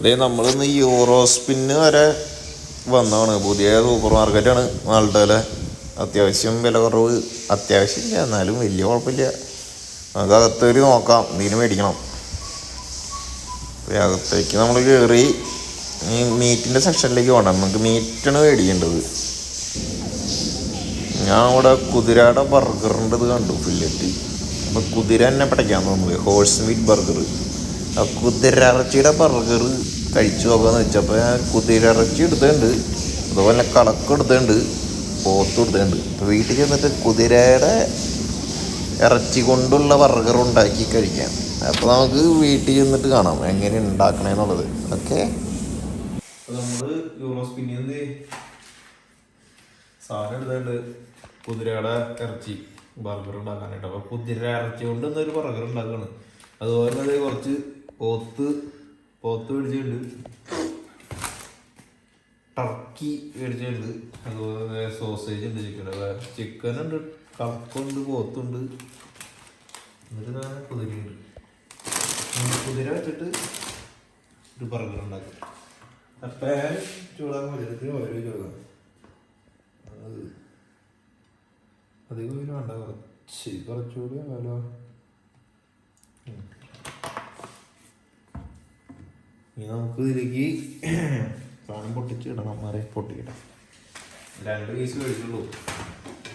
അതേ നമ്മളിന്ന് യൂറോസ്പിന്ന് വരെ വന്നതാണ്. പുതിയ സൂപ്പർ മാർക്കറ്റാണ് മാൾട്ടയിലെ അത്യാവശ്യം വില കുറവ് അത്യാവശ്യമില്ല. എന്നാലും വലിയ കുഴപ്പമില്ല. നമുക്ക് അകത്തൊരു നോക്കാം. ഇതിന് മേടിക്കണം. അപ്പൊ അകത്തേക്ക് നമ്മൾ കയറി ഈ മീറ്റിന്റെ സെക്ഷനിലേക്ക് പോകണം. നമുക്ക് മീറ്റാണ് മേടിക്കേണ്ടത്. ഞാൻ അവിടെ കുതിരയുടെ ബർഗറിന്റെ കണ്ടു. ഫില്ലറ്റ് അപ്പോൾ കുതിര തന്നെ പിടയ്ക്കാൻ തോന്നുന്നത് ഹോഴ്സ് മീറ്റ് ബർഗർ ആ കുതിര ഇറച്ചിയുടെ ബർഗർ കഴിച്ചു നോക്കാന്ന് വെച്ചപ്പോൾ ഞാൻ കുതിര ഇറച്ചി എടുത്തിട്ടുണ്ട്. അതുപോലെ കളക്ക് എടുത്തിട്ടുണ്ട്. പോത്ത് എടുത്തിട്ടുണ്ട്. അപ്പോൾ വീട്ടിൽ ചെന്നിട്ട് കുതിരയുടെ ഇറച്ചി കൊണ്ടുള്ള ബർഗർ ഉണ്ടാക്കി കഴിക്കാം. അപ്പോൾ നമുക്ക് വീട്ടിൽ ചെന്നിട്ട് കാണാം എങ്ങനെ ഉണ്ടാക്കണേന്നുള്ളത്. ഓക്കെ? നമ്മൾ കുതിരയുടെ ഇറച്ചി ബർഗർ ഉണ്ടാക്കാനായിട്ട്. അപ്പൊ കുതിര ഇറച്ചി കൊണ്ട് ഇന്നൊരു ബർഗർ ഉണ്ടാക്കാണ്. അതുപോലെ കുറച്ച് പോത്ത് പോത്ത് മേടിച്ചിട്ടുണ്ട് ടർക്കി മേടിച്ചിട്ടുണ്ട് അതുപോലെ സോസേജ് ഉണ്ട് ചിക്കൻ ചിക്കൻ ഉണ്ട് കപ്പുണ്ട് പോത്തുണ്ട് എന്നിട്ട് ഞാൻ കുതിരയുണ്ട്. കുതിര വെച്ചിട്ട് ഒരു ബർഗർ ഉണ്ടാക്കും. അപ്പം ചൂടാൻ പറ്റും ഓരോ ചൂടാണ് അധികം വേണ്ട കുറച്ച് കുറച്ചുകൂടി ആകാലോ ഇനി നമുക്ക് ഇതിലേക്ക് സാധനം പൊട്ടിച്ച് ഇടണം. മറി പൊട്ടിക്കിടാം രണ്ട് പീസ് കഴിച്ചുള്ളൂ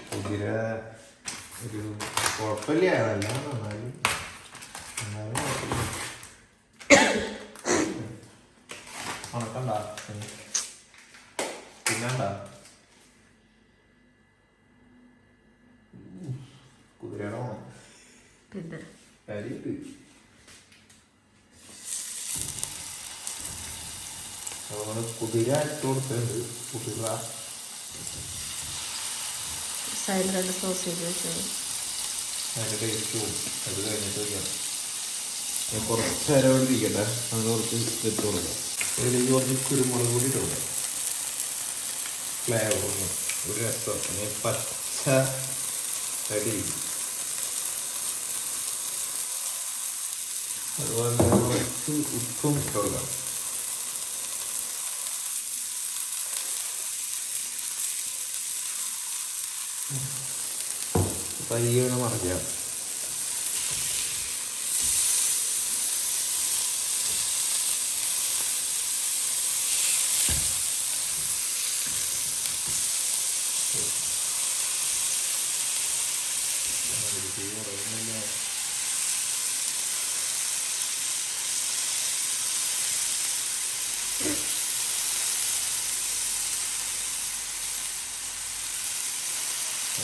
കുതിര ഒരു കുഴപ്പമില്ല. അതല്ല എന്നാലും എന്നാലും കുഴപ്പമില്ല. ഉണക്കണ്ട. പിന്നണ്ട കുതിരയുടെ ഓണം അരിയിട്ട് കുതിര ഇട്ട് കൊടുത്തിട്ടുണ്ട് കുതിര സൈഡിൽ രണ്ട് സോസേജ് വെച്ചത് അതിന്റെ ടേസ്റ്റ് പോകും അത് കഴിഞ്ഞിട്ട് വയ്ക്കാം. ഞാൻ കുറച്ച് നേരം അവിടെ ഇരിക്കട്ടെ. അങ്ങനെ കുറച്ച് ഇട്ട് കൊടുക്കാം ഇതിലേക്ക് കുറച്ച് കുരുമുളക് കൂടി ഇട്ട് കൊടുക്കാം ഫ്ലേവർ ഒരു രസം. പച്ച അടി അതുപോലെ കുറച്ച് ഉപ്പും ഇട്ട് കൊടുക്കാം. പയ്യെ വേണം മറിക്കാം.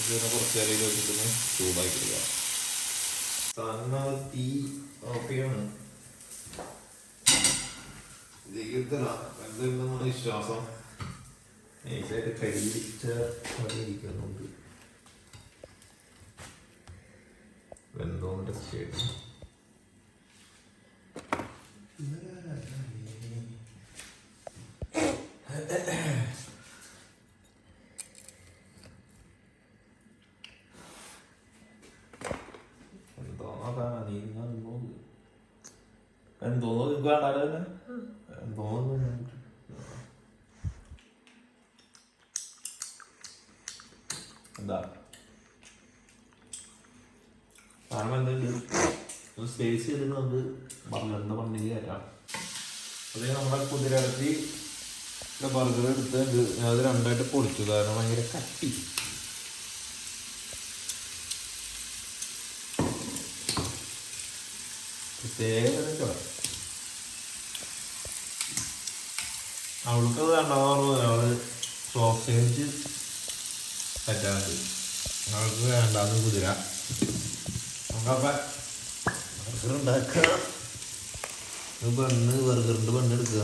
അതിനെ കുറച്ച് നേരം വെച്ചിട്ടൊന്ന് ചൂടാക്കി എടുക്കാം സാധനം തീ ഓഫ് ചെയ്യാണ്. എന്തെങ്കിലും വിശ്വാസം? നൈസായിട്ട് കരിയിച്ച പോലെ ഇരിക്കുന്നുണ്ട്. ടെസ്റ്റ് ചെയ്തു എന്തോന്നാ നീ എന്തോന്നു എന്തോന്നു നിങ്ങൾക്ക് കാണാലോ തന്നെ എന്തോന്നു എന്താ സാധനം എന്തുണ്ട് സ്പേസ് ചെയ്തിട്ട് നമുക്ക് ബർഗറിന്റെ പണിക്ക് കയറ്റാം അതേ നമ്മുടെ കുതിരയിറച്ചി ബർഗർ എടുത്ത് അത് രണ്ടായിട്ട് പൊളിച്ചു. കാരണം ഭയങ്കര കട്ടി. പ്രത്യേക വേണ്ടെന്ന് പറഞ്ഞു അവൾ സോസേജ് പറ്റാണ്ട് അവൾക്ക് വേണ്ടാന്ന് കുതിര. ബർഗർ ഉണ്ടാക്കുക. ബണ്ണ് ബർഗറിന്റെ ബണ്ണ് എടുക്കുക.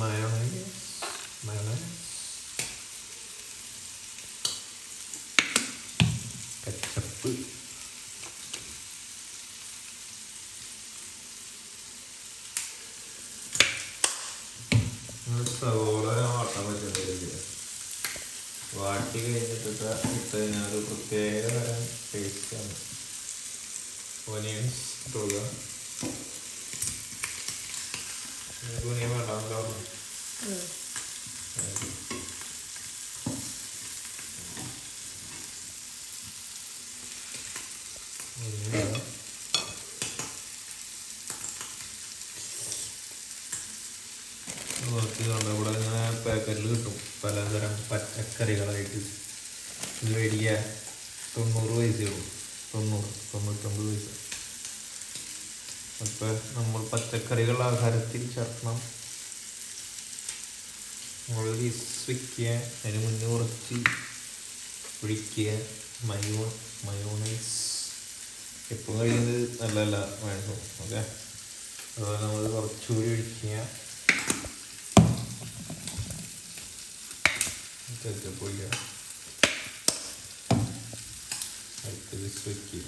മയോണൈസ് മയോണൈസ് കച്ചപ്പ് സവോള വാട്ടാൻ പറ്റുന്നില്ല വാട്ടി കഴിഞ്ഞിട്ട് ഇട്ട് കഴിഞ്ഞാൽ ഒരു പ്രത്യേക തരം ടേസ്റ്റാണ് ഓനിയൻസ് ഇട്ടുക നോക്കി കണ്ട ഇവിടെ ഇങ്ങനെ പാക്കറ്റിൽ കിട്ടും. പലതരം പച്ചക്കറികളായിട്ട്. ഇത് മേടിക്കുക തൊണ്ണൂറ് പൈസയുള്ളൂ തൊണ്ണൂറ് തൊണ്ണൂറ്റൊമ്പത് പൈസ. അപ്പോൾ നമ്മൾ പച്ചക്കറികൾ ആഹാരത്തിൽ ചേർക്കണം. മുളക് വയ്ക്കുക അതിന് മുന്നേ കുറച്ച് ഒഴിക്കുക മയോ മയോണൈസ് എപ്പോഴും കഴിയുന്നത് നല്ലതല്ല വേണ്ട ഓക്കെ? അതുപോലെ നമ്മൾ കുറച്ചുകൂടി ഒഴിക്കുക. ചെറുപ്പൊഴിക്കുക അടുത്തത് വയ്ക്കുക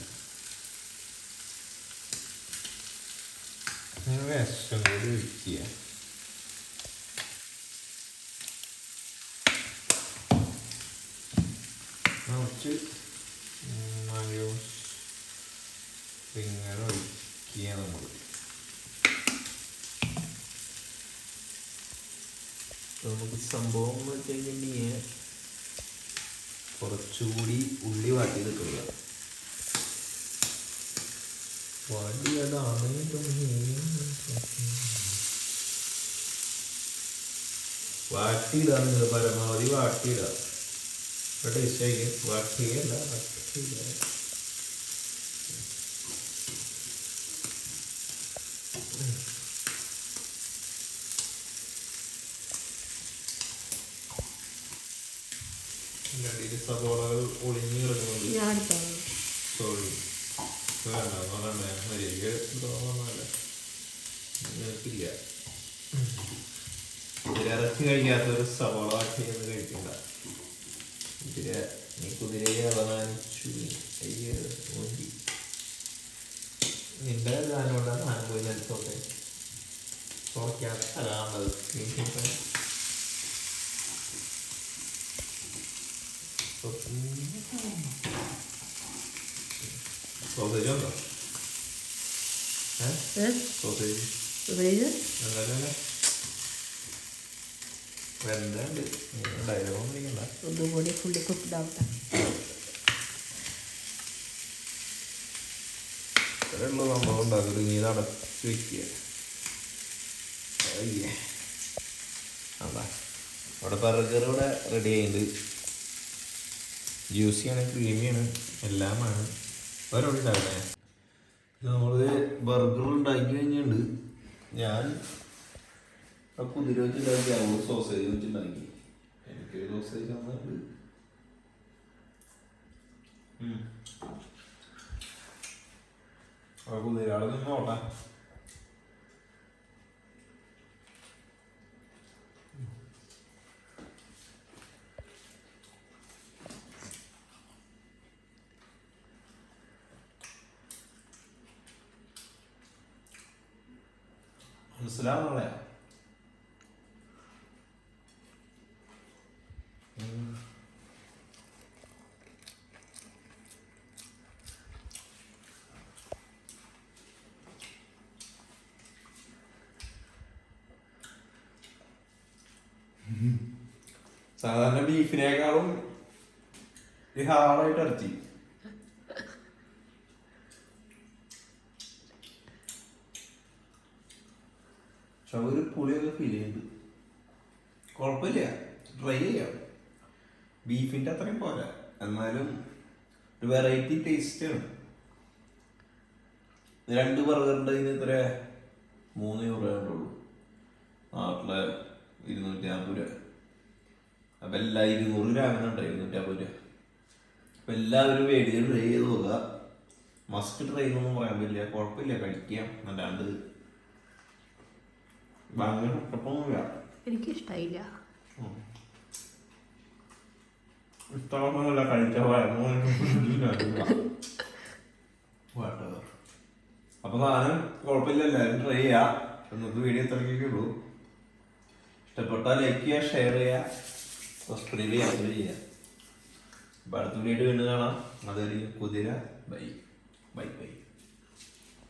അങ്ങനെ വിഷം കൂടി ഒഴിക്കുക കുറച്ച് മയോസ് ഇങ്ങനെ ഒഴിക്കുക നമ്മൾ നമുക്ക് സംഭവം വെച്ച് കഴിഞ്ഞിട്ടുണ്ടെങ്കിൽ കുറച്ചുകൂടി ഉള്ളി വാട്ടിയത് കിട്ടുക വാട്ടിയിടാന്ന് പരമാവധി വാട്ടിയിടാം ടേസ്റ്റ് ആയിരിക്കും. വാട്ടിയല്ല വാട്ടിയിടുക രണ്ടിൽ സവോളകൾ ഒളിഞ്ഞു കിടക്കുന്നുണ്ട് സോറി വേണ്ട വേണ്ട നിനക്കില്ല കഴിക്കാത്തൊരു സവോള കഴിക്കണ്ട. നീ കുതിരയെ അവമാനിച്ചു സോസേജ് ഇവിടെ ഇത് അങ്ങനല്ലേ വെന്തുണ്ട് ഡയലോഗൊന്നും വിളിക്കണ്ട ഒന്നുകൂടി ഫുള്ളി കുക്ക്ഡ് ആവട്ടെ ഇത്രയുള്ള സംഭവം ഉണ്ടാക്കരുത് നീ ഇത് അടച്ച് വെക്കുക അയ്യേ അതാ അവിടെ ബർഗർ ഇവിടെ റെഡി ആയിട്ടുണ്ട്. ജ്യൂസിയാണ് ക്രീമിയാണ് എല്ലാമാണ്. ഓരോ ഉണ്ടാക്കണേ നമ്മൾ ബർഗർ ഉണ്ടാക്കി കഴിഞ്ഞുണ്ട് ഞാൻ ആ കുതിര വെച്ചുണ്ടാക്കി അവൾ സോസേജ് വെച്ചുണ്ടാക്കി. എനിക്ക് സോസേജ് തന്നിട്ടുണ്ട്. ആ കുതിരാളെ നിന്നോട്ടെ മനസ്സിലാവുന്നേ സാധാരണ ബീഫിനേക്കാളും ഈ ഹാർഡായിട്ട് ഇറച്ചി പക്ഷെ ഒരു പുളിയൊക്കെ ഫീൽ ചെയ്യുന്നുണ്ട് കുഴപ്പമില്ല ട്രൈ ചെയ്യാം. ബീഫിന്റെ അത്രയും പോരാ. എന്നാലും ഒരു വെറൈറ്റി ടേസ്റ്റ് ആണ്. രണ്ട് ബർഗറിന്റെ ഇതിന് ഇത്ര മൂന്ന് യൂറോ ഉള്ളൂ. നാട്ടിലെ ഇരുന്നൂറ്റി നാൽപ്പത് രൂപ. അപ്പം എല്ലാ ഇരുന്നൂറ് ഗ്രാമിനുണ്ട് ഇരുന്നൂറ്റി അമ്പത് രൂപ. അപ്പം എല്ലാവരും മേടിച്ച് ട്രൈ ചെയ്ത് നോക്കുക. മസ്റ്റ് ട്രൈ എന്നൊന്നും പറയാൻ പറ്റില്ല. കുഴപ്പമില്ല കഴിക്കാം അല്ലാണ്ട് ഭയങ്കര കുഴപ്പമൊന്നുമില്ല എനിക്കിഷ്ടായില്ല. ഇഷ്ടമൊന്നുമില്ല കഴിച്ച അപ്പൊ സാധനം കുഴപ്പമില്ല എല്ലാവരും ട്രൈ ചെയ്യാം. ഇന്നത്തെ വീഡിയോ ഇത്രയൊക്കെ ഉള്ളൂ. ഇഷ്ടപ്പെട്ടാൽ ലൈക്ക് ചെയ്യുക ഷെയർ ചെയ്യുക സബ്സ്ക്രൈബ് ചെയ്യുക അതുപോലെ ചെയ്യുക അപ്പൊ അടുത്ത വീഡിയോ വീണ്ടും കാണാം. അതൊരു കുതിര ബൈ. Bye bye.